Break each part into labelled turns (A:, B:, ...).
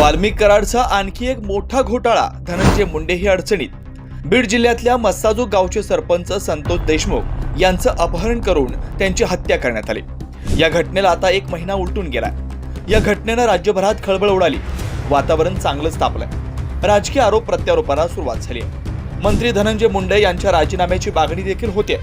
A: वाल्मिक कराडचा आणखी एक मोठा घोटाळा धनंजय मुंडे ही अडचणीत. बीड जिल्ह्यातल्या मस्साजो गावचे सरपंच संतोष देशमुख यांचं अपहरण करून त्यांची हत्या करण्यात आली. या घटनेला आता एक महिना उलटून गेला या घटनेनं राज्यभरात खळबळ उडाली. वातावरण चांगलंच तापलंय. राजकीय आरोप प्रत्यारोपाला सुरुवात झाली आहे मंत्री धनंजय मुंडे यांच्या राजीनाम्याची मागणी देखील होते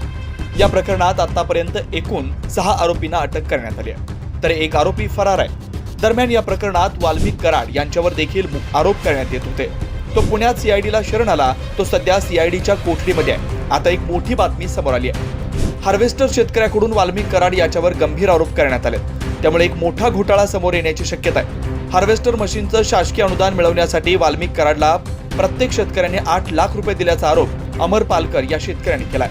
A: या प्रकरणात आतापर्यंत एकूण सहा आरोपींना अटक करण्यात आली आहे तर एक आरोपी फरार आहे. दरम्यान या प्रकरणात वाल्मिक कराड यांच्यावर देखील आरोप करण्यात येत होते. तो पुण्यात सीआयडीला शरण आला. तो सध्या सीआयडीच्या कोठडीमध्ये आहे. आता एक मोठी बातमी समोर आली आहे. हार्वेस्टर शेतकऱ्याकडून वाल्मिक कराड याच्यावर गंभीर आरोप करण्यात आले त्यामुळे एक मोठा घोटाळा समोर येण्याची शक्यता आहे. हार्वेस्टर मशीनचं शासकीय अनुदान मिळवण्यासाठी वाल्मिक कराडला प्रत्येक शेतकऱ्याने आठ लाख रुपये दिल्याचा आरोप अमर पालकर या शेतकऱ्यांनी केलाय.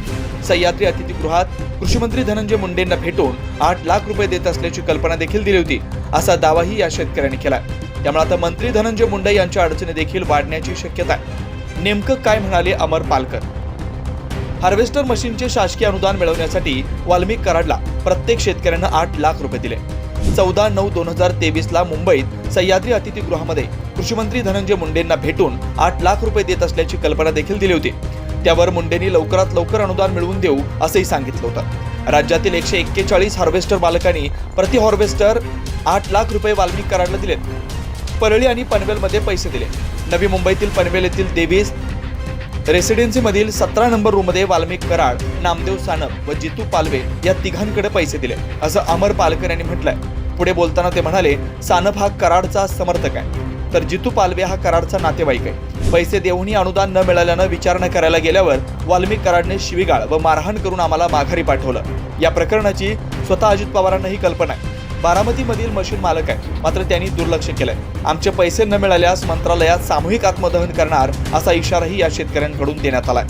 A: सह्याद्री अतिथीगृहात कृषीमंत्री धनंजय मुंडेंना भेटून आठ लाख रुपये देत असल्याची कल्पना देखील दिली होती. असा दावाही या शेतकऱ्यांनी केलाय. त्यामुळे आता मंत्री धनंजय मुंडे यांच्या अडचणी देखील वाढण्याची शक्यता आहे. नेमकं काय म्हणाले अमर पालकर? हार्वेस्टर मशीनचे शासकीय अनुदान मिळवण्यासाठी वाल्मिक कराडला प्रत्येक शेतकऱ्यांना आठ लाख रुपये दिले. चौदा नऊ दोन हजार तेवीस ला मुंबईत सह्याद्री अतिथीगृहामध्ये कृषीमंत्री धनंजय मुंडेंना भेटून आठ लाख रुपये देत असल्याची कल्पना देखील दिली होती. त्यावर मुंडेंनी लवकरात लवकर अनुदान मिळवून देऊ असंही सांगितलं होतं. राज्यातील एकशे एक्केचाळीस हार्वेस्टर मालकांनी प्रति हार्वेस्टर आठ लाख रुपये वाल्मिक कराडला दिलेत. परळी आणि पनवेलमध्ये पैसे दिले. नवी मुंबईतील पनवेल येथील देवीस रेसिडेन्सीमधील सतरा नंबर रूममध्ये वाल्मिक कराड नामदेव सानप व जितू पालवे या तिघांकडे पैसे दिले असं अमर पालकर यांनी म्हटलंय. पुढे बोलताना ते म्हणाले सानप हा कराडचा समर्थक आहे. तर जितू पालवे हा कराडचा नातेवाईक आहे. पैसे देऊनही अनुदान न मिळाल्यानं विचारणा करायला गेल्यावर वाल्मिक कराडने शिवीगाळ व मारहाण करून आम्हाला माघारी पाठवलं. या प्रकरणाची स्वतः अजित पवारांना ही कल्पना आहे. बारामतीमधील मशीन मालक आहे मात्र त्यांनी दुर्लक्ष केलंय. आमचे पैसे न मिळाल्यास मंत्रालयात सामूहिक आत्मदहन करणार असा इशाराही या शेतकऱ्यांकडून देण्यात आलाय.